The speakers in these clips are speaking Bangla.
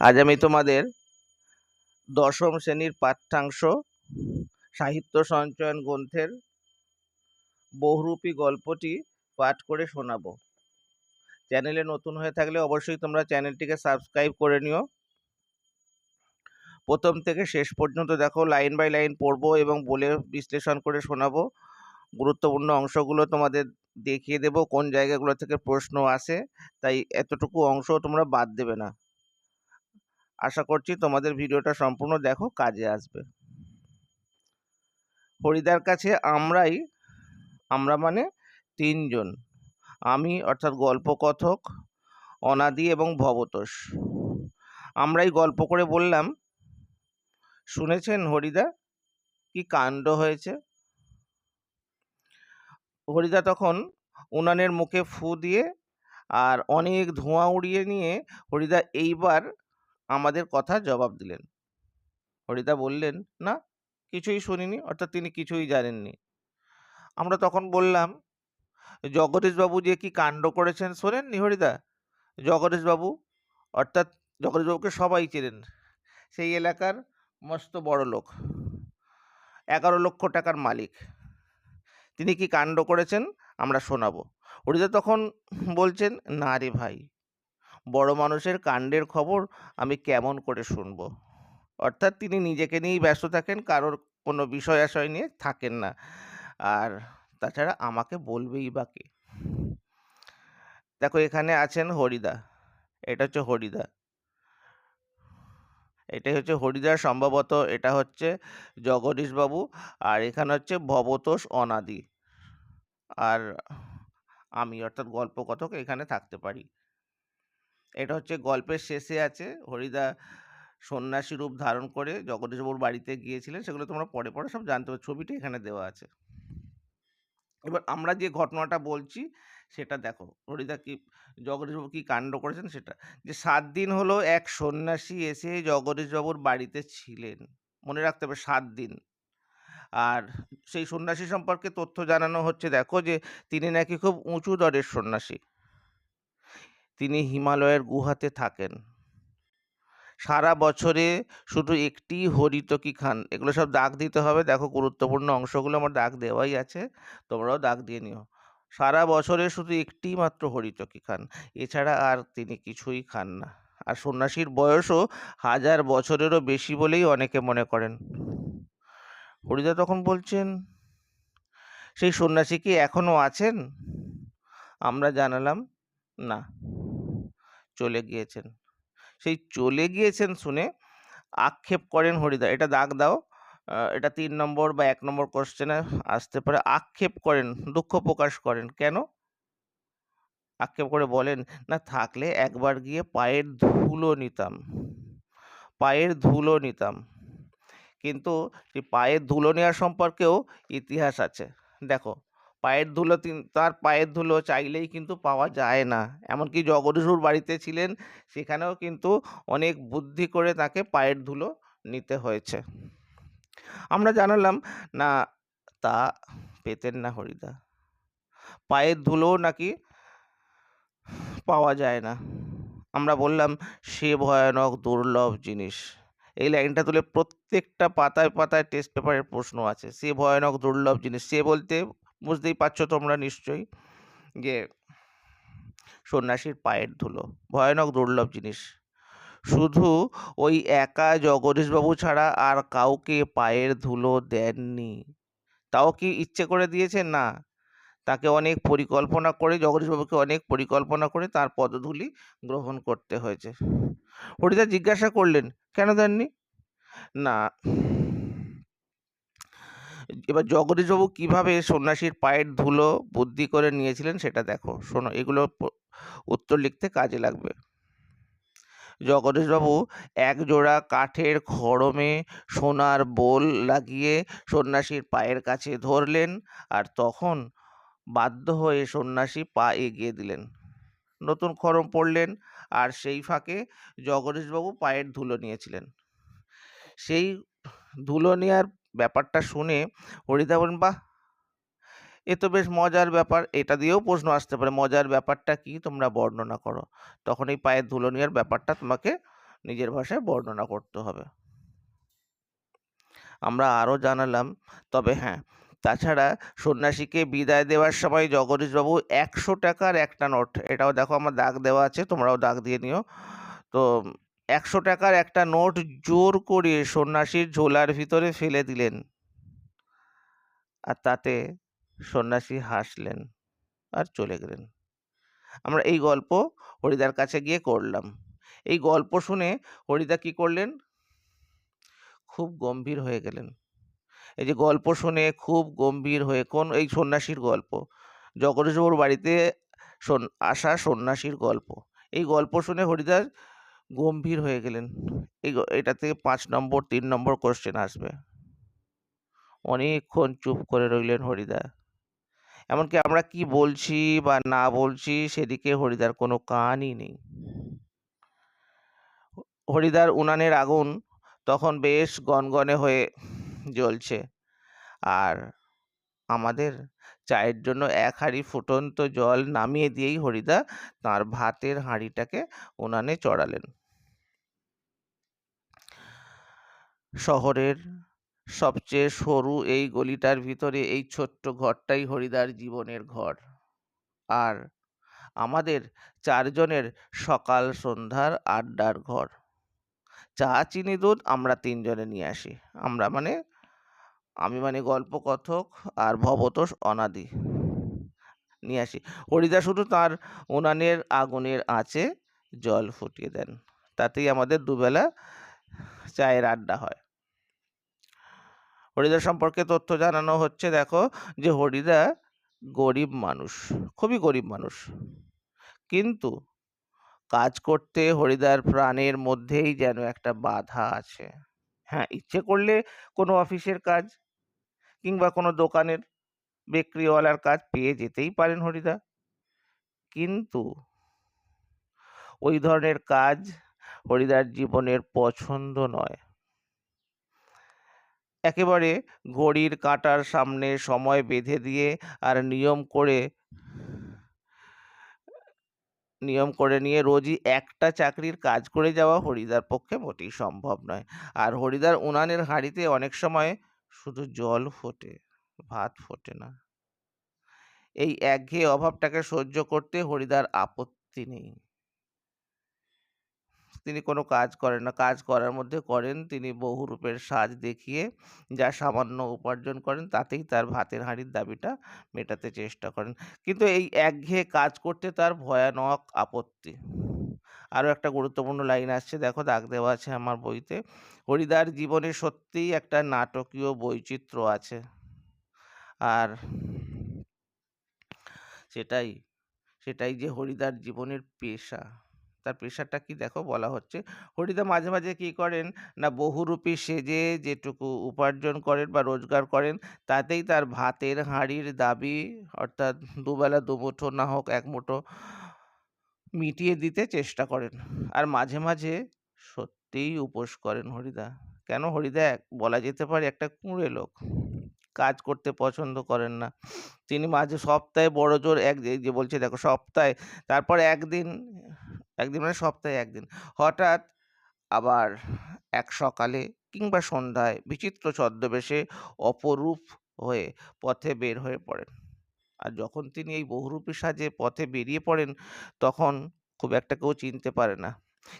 আজ আমি তোমাদের দশম শ্রেণির পাঠ্যাংশ সাহিত্য সঞ্চয়ন গ্রন্থের বহুরূপী গল্পটি পাঠ করে শোনাবো। চ্যানেলে নতুন হয়ে থাকলে অবশ্যই তোমরা চ্যানেলটিকে সাবস্ক্রাইব করে নিও। প্রথম থেকে শেষ পর্যন্ত দেখো, লাইন বাই লাইন পড়ব এবং বলে বিশ্লেষণ করে শোনাবো। গুরুত্বপূর্ণ অংশগুলো তোমাদের দেখিয়ে দেবো, কোন জায়গাগুলো থেকে প্রশ্ন আসে, তাই এতটুকু অংশ তোমরা বাদ দেবে না। আশা করছি তোমাদের ভিডিওটা সম্পূর্ণ দেখো, কাজে আসবে। হরিদার কাছে আমরাই, আমরা মানে তিনজন। আমি অর্থাৎ গল্পকথক, অনাদি এবং ভবতোষ। আমরাই গল্প করে বললাম, শুনেছেন হরিদা? কি কাণ্ড হয়েছে? হরিদা তখন উনানের মুখে ফু দিয়ে আর অনেক ধোঁয়া উড়িয়ে নিয়ে, হরিদা, এইবার আমাদের কথা জবাব দিলেন। হরিদা বললেন, না, কিছুই শুনিনি, অর্থাৎ তিনি কিছুই জানেননি। আমরা তখন বললাম, জগদীশবাবু যে কি কাণ্ড করেছেন শোনেননি হরিদা? জগদীশবাবু, অর্থাৎ জগদীশবাবুকে সবাই চেনেন। সেই এলাকার মস্ত বড় লোক, এগারো লক্ষ টাকার মালিক। তিনি কি কাণ্ড করেছেন আমরা শোনাবো। হরিদা তখন বলছেন, না রে ভাই বড় মানুষের কাণ্ডের খবর আমি কেমন করে শুনব? অর্থাৎ তিনি নিজেকে নিয়েই ব্যস্ত থাকেন, কারোর কোনো বিষয় আশয় নিয়ে থাকেন না। আর তাছাড়া আমাকে বলবেই বা কে? দেখো, এখানে আছেন হরিদা। এটা হচ্ছে হরিদা। এটাই হচ্ছে হরিদা, সম্ভবত এটা হচ্ছে জগদীশবাবু, আর এখানে হচ্ছে ভবতোষ অনাদি। আর আমি অর্থাৎ গল্পকথক এখানে থাকতে পারি। এটা হচ্ছে গল্পের শেষে আছে। হরিদা সন্ন্যাসী রূপ ধারণ করে জগদীশবাবুর বাড়িতে গিয়েছিলেন। সেগুলো তোমরা পরে পরে সব জানতে পারো। ছবিটি এখানে দেওয়া আছে। এবার আমরা যে ঘটনাটা বলছি, সেটা দেখো। হরিদা কি, জগদীশবাবু কি কাণ্ড করেছেন সেটা? যে সাত দিন হলো এক সন্ন্যাসী এসে জগদীশবাবুর বাড়িতে ছিলেন। মনে রাখতে হবে সাত দিন। আর সেই সন্ন্যাসী সম্পর্কে তথ্য জানানো হচ্ছে, দেখো যে তিনি নাকি খুব উঁচু দরের সন্ন্যাসী। তিনি হিমালয়ের গুহাতে থাকেন। সারা বছরে শুধু একটি হরিতকি খান। এগুলো সব দাগ দিতে হবে। দেখো গুরুত্বপূর্ণ অংশগুলো আমার দাগ দেওয়াই আছে। তোমরাও দাগ দিয়ে নিও। সারা বছরে শুধু একটি মাত্র হরিতকি খান। এছাড়া আর তিনি কিছুই খান না। আর সন্ন্যাসীর বয়সও হাজার বছরেরও বেশি বলেই অনেকে মনে করেন। হরিদা তখন বলছেন, সেই সন্ন্যাসী কি এখনও আছেন? আমরা জানালাম, না। চলে গিয়েছেন। সেই চলে গিয়েছেন শুনে আক্ষেপ করেন হরিদা, এটা দাগ দাও এটা তিন নম্বর বা এক নম্বর কোশ্চেনে আসতে পারে। আক্ষেপ করেন, দুঃখ প্রকাশ করেন, কেন? আক্ষেপ করে বলেন, না, থাকলে একবার গিয়ে পায়ের ধুলো নিতাম, পায়ের ধুলো নিতাম। কিন্তু পায়ের ধুলো নেওয়া সম্পর্কেও ইতিহাস আছে। দেখো পায়ের ধুলো তার পায়ের ধুলো চাইলেই কিন্তু পাওয়া যায় না। এমনকি জগদীশুর বাড়িতে ছিলেন, সেখানেও কিন্তু অনেক বুদ্ধি করে তাকে পায়ের ধুলো নিতে হয়েছে। আমরা জানালাম, না, তা পেতেন না হরিদা। পায়ের ধুলোও নাকি পাওয়া যায় না। আমরা বললাম, সে ভয়ানক, দুর্লভ জিনিস। এই লাইনটা তুলে প্রত্যেকটা পাতায় পাতায় টেস্ট পেপারের প্রশ্ন আছে, সে ভয়ানক, দুর্লভ জিনিস। সে বলতে বুঝতেই পারছ তোমরা নিশ্চয়ই যে সন্ন্যাসীর পায়ের ধুলো। ভয়ানক দুর্লভ জিনিস। শুধু ওই একা জগদীশবাবু ছাড়া আর কাউকে পায়ের ধুলো দেননি। তাও কি ইচ্ছে করে দিয়েছে? না। তাকে অনেক পরিকল্পনা করে, জগদীশবাবুকে অনেক পরিকল্পনা করে তার পদধূলি গ্রহণ করতে হয়েছে। হরিদা জিজ্ঞাসা করলেন, কেন দেননি? না। এবার জগদীশবাবু কীভাবে সন্ন্যাসীর পায়ের ধুলো বুদ্ধি করে নিয়েছিলেন সেটা দেখো। শোনো, এগুলো উত্তর লিখতে কাজে লাগবে। জগদীশবাবু এক জোড়া কাঠের খড়মে সোনার বোল লাগিয়ে সন্ন্যাসীর পায়ের কাছে ধরলেন আর তখন বাধ্য হয়ে সন্ন্যাসী পা এগিয়ে দিলেন। নতুন খড়ম পড়লেন আর সেই ফাঁকে জগদীশবাবু পায়ের ধুলো নিয়েছিলেন। সেই ধুলো নেওয়ার ব্যাপারটা শুনে হরিদা বলেন বাহ! এ তো বেশ মজার ব্যাপার। এটা দিয়েও প্রশ্ন আসতে পারে, মজার ব্যাপারটা কি? তোমরা বর্ণনা করো। তখন এই পায়ের ধুলো নেওয়ার ব্যাপারটা তোমাকে নিজের ভাষায় বর্ণনা করতে হবে। আমরা আরও জানালাম, তবে হ্যাঁ তাছাড়া সন্ন্যাসীকে বিদায় দেওয়ার সময় জগদীশবাবু একশো টাকার একটা নোট, এটাও দেখো আমার দাগ দেওয়া আছে, তোমরাও দাগ দিয়ে নিও। তো একশো টাকার একটা নোট জোর করে সন্ন্যাসীর ঝোলার ভিতরে ফেলে দিলেন। আর তাতে সন্ন্যাসী হাসলেন আর চলে গেলেন। আমরা এই গল্প হরিদার কাছে গিয়ে করলাম। এই গল্প শুনে হরিদা কি করলেন? খুব গম্ভীর হয়ে গেলেন। এই যে গল্প শুনে খুব গম্ভীর হয়ে, কোন এই সন্ন্যাসীর গল্প? জগদীশবাবুর বাড়িতে আসা সন্ন্যাসীর গল্প। এই গল্প শুনে হরিদাস গম্ভীর হয়ে গেলেন। এটা থেকে পাঁচ নম্বর, তিন নম্বর কোশ্চেন আসবে। অনেকক্ষণ চুপ করে রইলেন হরিদা। এমনকি আমরা কি বলছি বা না বলছি সেদিকে হরিদার কোনো কানই নেই। হরিদার উনানের আগুন তখন বেশ গনগনে হয়ে জ্বলছে। আর আমাদের চায়ের জন্য এক হাঁড়ি ফুটন্ত জল নামিয়ে দিয়েই হরিদা তার ভাতের হাঁড়িটাকে উনানে চড়ালেন। শহরের সবচেয়ে সরু এই গলিটার ভিতরে এই ছোট্ট ঘরটাই হরিদার জীবনের ঘর। আর আমাদের চারজনের সকাল সন্ধ্যার আড্ডার ঘর। চা, চিনি, দুধ আমরা তিনজনে নিয়ে আসি। আমরা মানে আমি মানে গল্পকথক আর ভবতোষ অনাদি নিয়ে আসি। হরিদা শুধু তার উনানের আগুনের আঁচে জল ফুটিয়ে দেন। তাতেই আমাদের দুবেলা চায়ের আড্ডা হয়। হরিদা সম্পর্কে তথ্য জানানো হচ্ছে, দেখো যে হরিদা গরিব মানুষ, খুবই গরিব মানুষ। কিন্তু কাজ করতে হরিদার প্রাণের মধ্যেই যেন একটা বাধা আছে। হ্যাঁ ইচ্ছে করলে কোনো অফিসের কাজ কিংবা কোনো দোকানের বেকরিওয়ালার কাজ পেয়ে যেতেই পারেন হরিদা। কিন্তু ওই ধরনের কাজ হরিদার জীবনের পছন্দ নয়। একেবারে ঘড়ির কাঁটার সামনে সময় বেঁধে দিয়ে আর নিয়ম করে নিয়ম করে নিয়ে রোজই একটা চাকরির কাজ করে যাওয়া হরিদার পক্ষে মোটেই সম্ভব নয়। আর হরিদার উনানের হাঁড়িতে অনেক সময় শুধু জল ফোটে, ভাত ফোটে না। এই একঘেয়ে অভাবটাকে সহ্য করতে হরিদার আপত্তি নেই। তিনি কোনো কাজ করেন না। কাজ করার মধ্যে করেন, তিনি বহুরূপের সাজ দেখিয়ে যা সামান্য উপার্জন করেন, তাতেই তার ভাতের হাঁড়ির দাবিটা মেটাতে চেষ্টা করেন। কিন্তু এই একঘেয়ে কাজ করতে তার ভয়ানক আপত্তি। আরও একটা গুরুত্বপূর্ণ লাইন আসছে, দেখো দাগ দেওয়া আছে আমার বইতে। হরিদার জীবনে সত্যিই একটা নাটকীয় বৈচিত্র্য আছে। আর সেটাই সেটাই যে হরিদার জীবনের পেশা। তার পেশাটা কি দেখো বলা হচ্ছে। হরিদা মাঝে মাঝে কি করেন না বহুরূপী সেজে যেটুকু উপার্জন করেন বা রোজগার করেন, তাতেই তার ভাতের হাঁড়ির দাবি অর্থাৎ দুবেলা দুমুঠো না হোক এক মুঠো মিটিয়ে দিতে চেষ্টা করেন। আর মাঝে মাঝে সত্যিই উপোস করেন হরিদা। কেন হরিদা বলা যেতে পারে একটা কুঁড়ে লোক। কাজ করতে পছন্দ করেন না। তিনি মাঝে সপ্তাহে বড় জোর এক যে বলছে দেখো সপ্তাহে তারপর একদিন একদিন মানে সপ্তাহে একদিন। হঠাৎ আবার এক সকালে কিংবা সন্ধ্যায় বিচিত্র ছদ্মবেশে অপরূপ হয়ে পথে বের হয়ে পড়েন। আর যখন তিনি এই বহুরূপী সাজে পথে বেরিয়ে পড়েন, তখন খুব একটা কেউ চিনতে পারে না।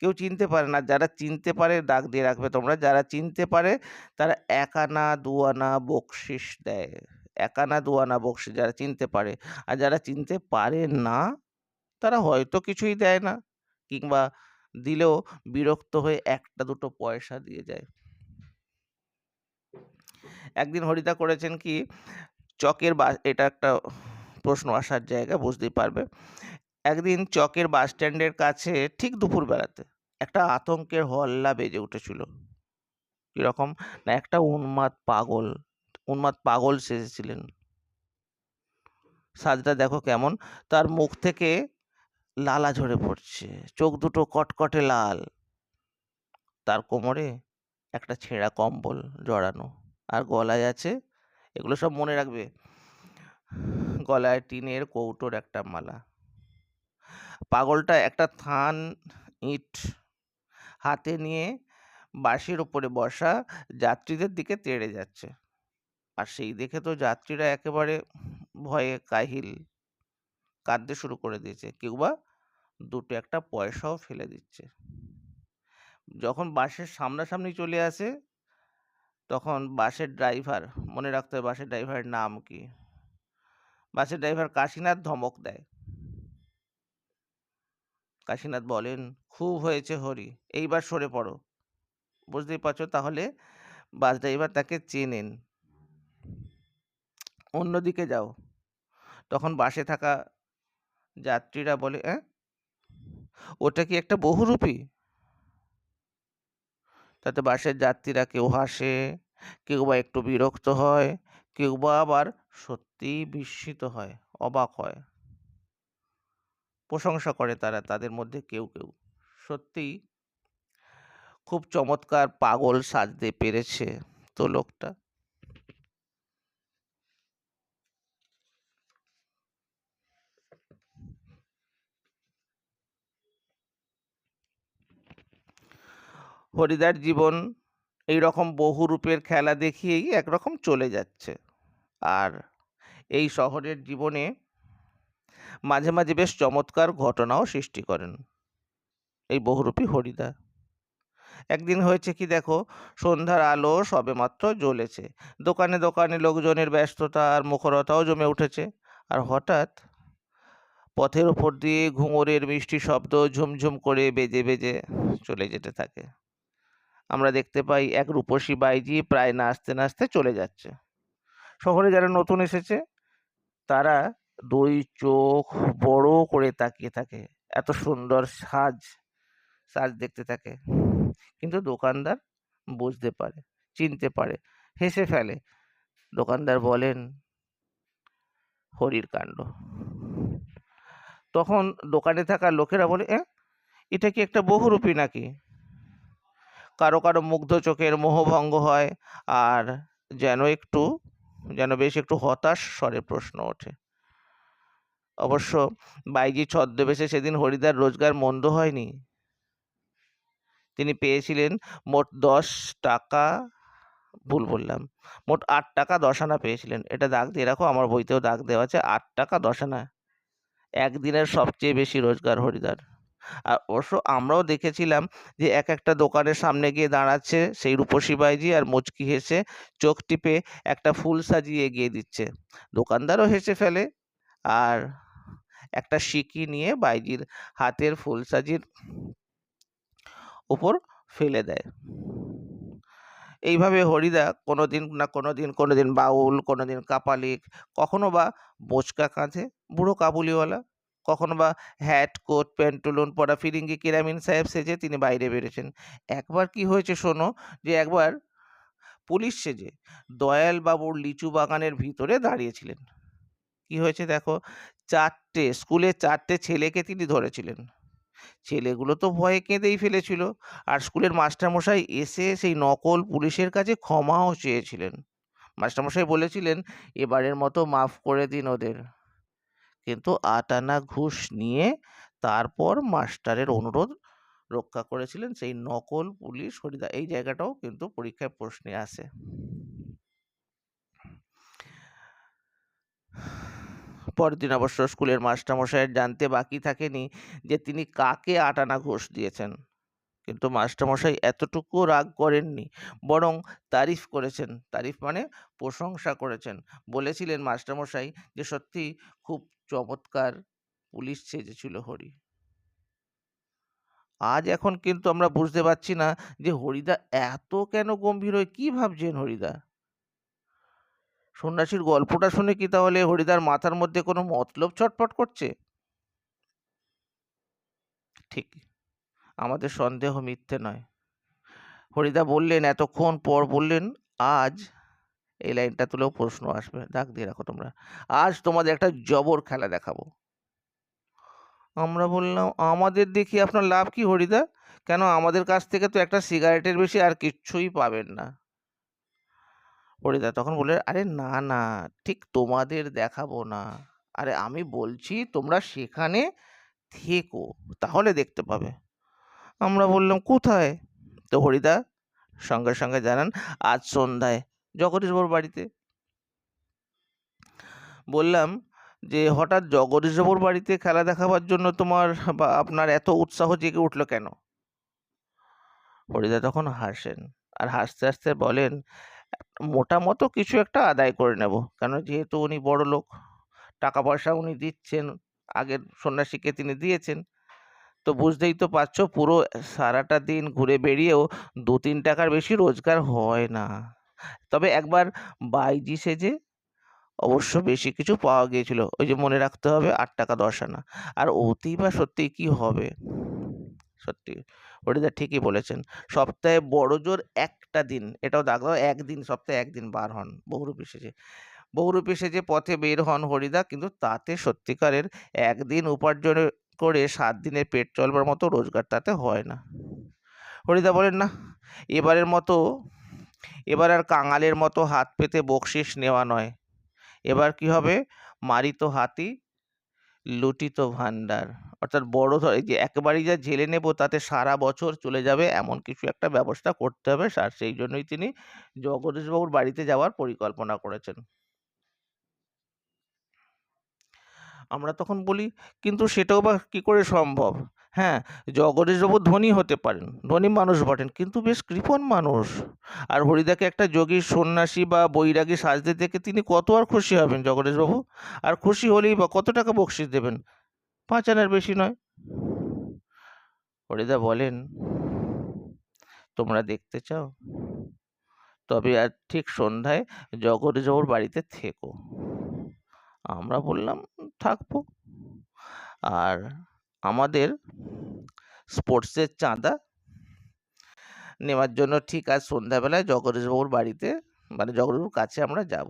কেউ চিনতে পারে না। যারা চিনতে পারে, ডাক দিয়ে রাখবে তোমরা। যারা চিনতে পারে, তারা এক আনা দু বকশিস দেয়। এক আনা দু আনা বকশিস যারা চিনতে পারে। আর যারা চিনতে পারে না, তারা হয়তো কিছুই দেয় না। কিংবা দিলেও বিরক্ত হয়ে একটা দুটো পয়সা দিয়ে যায়। একদিন হরিদা করেছেন কি, চকের বা, এটা একটা প্রশ্ন আসার জায়গা, বুঝতেই পারবে। একদিন চকের বাস স্ট্যান্ডের কাছে ঠিক দুপুরবেলাতে একটা আতঙ্কের হল্লা বেজে উঠেছিল। কীরকম? না, একটা উন্মাদ পাগল উন্মাদ পাগল সেজেছিলেন। সাজটা দেখো কেমন? তার মুখ থেকে লালা ঝরে পড়ছে। চোখ দুটো কটকটে লাল। তার কোমরে একটা ছেঁড়া কম্বল জড়ানো। আর গলায় আছে, এগুলো সব মনে রাখবে, গলায় টিনের কৌটোর একটা মালা। পাগলটা একটা থান ইট হাতে নিয়ে বাসের ওপরে বসা যাত্রীদের দিকে তেড়ে যাচ্ছে। আর সেই দেখে তো যাত্রীরা একেবারে ভয়ে কাহিল কাঁদতে শুরু করে দিয়েছে। কেউ বা দুটো একটা পয়সাও ফেলে দিচ্ছে। যখন বাসের সামনাসামনি চলে আসে, তখন বাসের ড্রাইভার, মনে রাখতে হবে বাসের ড্রাইভারের নাম কি? বাসের ড্রাইভার কাশীনাথ ধমক দেয়। কাশীনাথ বলেন, খুব হয়েছে হরি, এইবার সরে পড়ো। বুঝতেই পারছ? তাহলে বাস ড্রাইভার তাকে চেনেন। অন্যদিকে যাও। তখন বাসে থাকা যাত্রীরা বলে, অ্যাঁ? ওটা কি একটা বহুরূপী? তাতে বাসের যাত্রীরা কেউ হাসে, কেউ বা একটু বিরক্ত হয়, কেউ বা আবার সত্যিই বিস্মিত হয়, অবাক হয়। প্রশংসা করে তারা, তাদের মধ্যে কেউ কেউ। সত্যিই খুব চমৎকার পাগল সাজতে পেরেছে তো লোকটা। হরিদার জীবন এই রকম বহু রূপের খেলা দেখিয়েই একরকম চলে যাচ্ছে। আর এই শহরের জীবনে মাঝে মাঝে বেশ চমৎকার ঘটনাও সৃষ্টি করেন এই বহুরূপী হরিদা একদিন হয়েছে কি দেখো, সন্ধ্যার আলো সবেমাত্র জ্বলেছে। দোকানে দোকানে লোকজনের ব্যস্ততা আর মুখরতাও জমে উঠেছে। আর হঠাৎ পথের ওপর দিয়ে ঘুঙুরের মিষ্টি শব্দ ঝুমঝুম করে বেজে বেজে চলে যেতে থাকে। আমরা দেখতে পাই এক রূপসী বাইজি প্রায় নাচতে নাচতে চলে যাচ্ছে। শহরে যারা নতুন এসেছে, তারা দুই চোখ বড় করে তাকিয়ে থাকে। এত সুন্দর সাজ সাজ দেখতে থাকে। কিন্তু দোকানদার বুঝতে পারে, চিনতে পারে, হেসে ফেলে। দোকানদার বলেন, হরির কাণ্ড। তখন দোকানে থাকা লোকেরা বলে, এ, এটা কি একটা বহুরূপী নাকি? কারও কারও মুগ্ধ চোখের মোহভঙ্গ হয় আর যেন একটু, যেন বেশ একটু হতাশ স্বরে প্রশ্ন ওঠে। অবশ্য বাইজি ছদ্মবেশে সেদিন হরিদার রোজগার মন্দ হয়নি। তিনি পেয়েছিলেন মোট দশ টাকা, ভুল বললাম, মোট আট টাকা দশ আনা পেয়েছিলেন। এটা দাগ দিয়ে রাখো, আমার বইতেও দাগ দেওয়া আছে, আট টাকা দশ আনা একদিনের সবচেয়ে বেশি রোজগার হরিদার। আর অবশ্য আমরাও দেখেছিলাম যে এক একটা দোকানের সামনে গিয়ে দাঁড়াচ্ছে সেই রূপসী বাইজি আর মুচকি হেসে চোখ টিপে একটা ফুল সাজিয়ে এগিয়ে দিচ্ছে। দোকানদারও হেসে ফেলে আর একটা সিকি নিয়ে বাইজির হাতের ফুল সাজির উপর ফেলে দেয়। এইভাবে হরিদা কোনো দিন না কোনো দিন কোনো দিন বাউল কোনো দিন কাপালিক, কখনো বা বোচকা কাঁধে বুড়ো কাবুলিওয়ালা কখনো বা হ্যাট কোট প্যান্টুলুন পরা, ফিরিঙ্গি, কেরামিন সাহেব সেজে তিনি বাইরে বেরোছেন একবার কি হয়েছে শোনো যে একবার পুলিশ সেজে দয়াল বাবুর লিচু বাগানের ভিতরে দাঁড়িয়েছিলেন। কি হয়েছে দেখো? চারটে স্কুলে চারটে ছেলেকে তিনি ধরেছিলেন। ছেলেগুলো তো ভয়ে কেঁদেই ফেলেছিল। আর স্কুলের মাস্টারমশাই এসে সেই নকল পুলিশের কাছে ক্ষমাও চেয়েছিলেন। মাস্টারমশাই বলেছিলেন, এবারের মতো মাফ করে দিন ওদের। কিন্তু আট আনা ঘুষ নিয়ে তারপর মাস্টারের অনুরোধ রক্ষা করেছিলেন সেই নকল পুলিশ হরিদা। এই জায়গাটাও কিন্তু পরীক্ষায় প্রশ্নে আসে। পরের দিন অবশ্য স্কুলের মাস্টারমশাইয়ের জানতে বাকি থাকেনি যে তিনি কাকে আট আনা ঘুষ দিয়েছেন। কিন্তু মাস্টারমশাই এতটুকু রাগ করেননি, বরং তারিফ করেছেন। তারিফ মানে প্রশংসা করেছেন। বলেছিলেন মাস্টারমশাই যে, সত্যি খুব চমৎকার পুলিশ সেজেছিল হরি। আজ এখন কিন্তু আমরা বুঝতে পারছি না যে, হরিদা এত কেন গম্ভীর হয়ে? কি ভাবছেন হরিদা? সন্ন্যাসীর গল্পটা শুনে কি তাহলে হরিদার মাথার মধ্যে কোনো মতলব ছটফট করছে? ঠিক। আমাদের সন্দেহ মিথ্যে নয়। হরিদা বললেন, এতক্ষণ পর বললেন, আজ এই লাইনটা তুলেও প্রশ্ন আসবে। ডাক দিয়ে রাখো তোমরা। আজ তোমাদের একটা জবর খেলা দেখাবো। আমরা বললাম, আমাদের দেখি আপনার লাভ কি হরিদা? কেন আমাদের কাছ থেকে তো একটা সিগারেটের বেশি আর কিচ্ছুই পাবেন না। হরিদা তখন বলে আরে না না, ঠিক তোমাদের দেখাবো না। আরে আমি বলছি তোমরা সেখানে থেকো, তাহলে দেখতে পাবে। আমরা বললাম, কোথায়? তো হরিদা সঙ্গে সঙ্গে জানান, আজ সন্ধ্যায় জগদীশবাবুর বাড়িতে। বললাম যে, হঠাৎ জগদীশবাবুর বাড়িতে খেলা দেখাবার জন্য তোমার বা আপনার এত উৎসাহ জেগে উঠল কেন? হরিদা তখন হাসেন আর হাসতে হাসতে বলেন, মোটা মতো কিছু একটা আদায় করে নেব, কেন যেহেতু উনি বড় লোক টাকা পয়সা উনি দিচ্ছেন, আগের সন্ন্যাসীকে তিনি দিয়েছেন। তো বুঝতেই তো পারছ, পুরো সারাটা দিন ঘুরে বেরিয়েও দু তিন টাকার বেশি রোজগার হয় না। তবে একবার বাইজি সেজে অবশ্য বেশি কিছু পাওয়া গিয়েছিল, ওই যে মনে রাখতে হবে আট টাকা দশ আনা। আর অতি বা সত্যি কি হবে? সত্যি হরিদা ঠিকই বলেছেন। সপ্তাহে বড় জোর একটা দিন, এটাও দাগ একদিন, সপ্তাহে একদিন বার হন বহুরূপী সেজে। বহুরূপী সেজে পথে বের হন হরিদা, কিন্তু তাতে সত্যিকারের একদিন উপার্জন করে সাত দিনের পেট চলবার মতো রোজগার তাতে হয় না। হরিদা বলেন, না, এবারের মতো, এবার আর কাঙালের মতো হাত পেতে বকশিস নেওয়া নয়। এবার কি হবে? মারিত হাতি, লুটিত ভাণ্ডার। অর্থাৎ বড় ধর যে একেবারেই যা ঝেলে নেব তাতে সারা বছর চলে যাবে এমন কিছু একটা ব্যবস্থা করতে হবে। আর সেই জন্যই তিনি জগদীশবাবুর বাড়িতে যাওয়ার পরিকল্পনা করেছেন। আমরা তখন বলি, কিন্তু সেটাও বা কী করে সম্ভব? হ্যাঁ জগদীশবাবু ধনী হতে পারেন, ধনী মানুষ বটেন, কিন্তু বেশ কৃপণ মানুষ। আর হরিদাকে একটা যোগী সন্ন্যাসী বা বৈরাগী সাজতে দেখে তিনি কত আর খুশি হবেন জগদীশবাবু? আর খুশি হলেই বা কত টাকা বকশিস দেবেন? পাঁচ আনার বেশি নয়। হরিদা বলেন, তোমরা দেখতে চাও? তবে আর ঠিক সন্ধ্যায় জগদীশবাবুর বাড়িতে থেকো। আমরা বললাম থাকব। আর আমাদের স্পোর্টসের চাঁদা নেওয়ার জন্য ঠিক আজ সন্ধ্যাবেলায় জগদীশবাবুর বাড়িতে মানে জগদীশবাবুর কাছে আমরা যাব।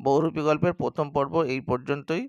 বহুরূপী গল্পের প্রথম পর্ব এই পর্যন্তই।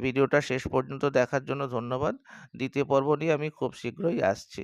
ভিডিওটা শেষ পর্যন্ত দেখার জন্য ধন্যবাদ। দ্বিতীয় পর্ব নিয়ে আমি খুব শীঘ্রই আসছি।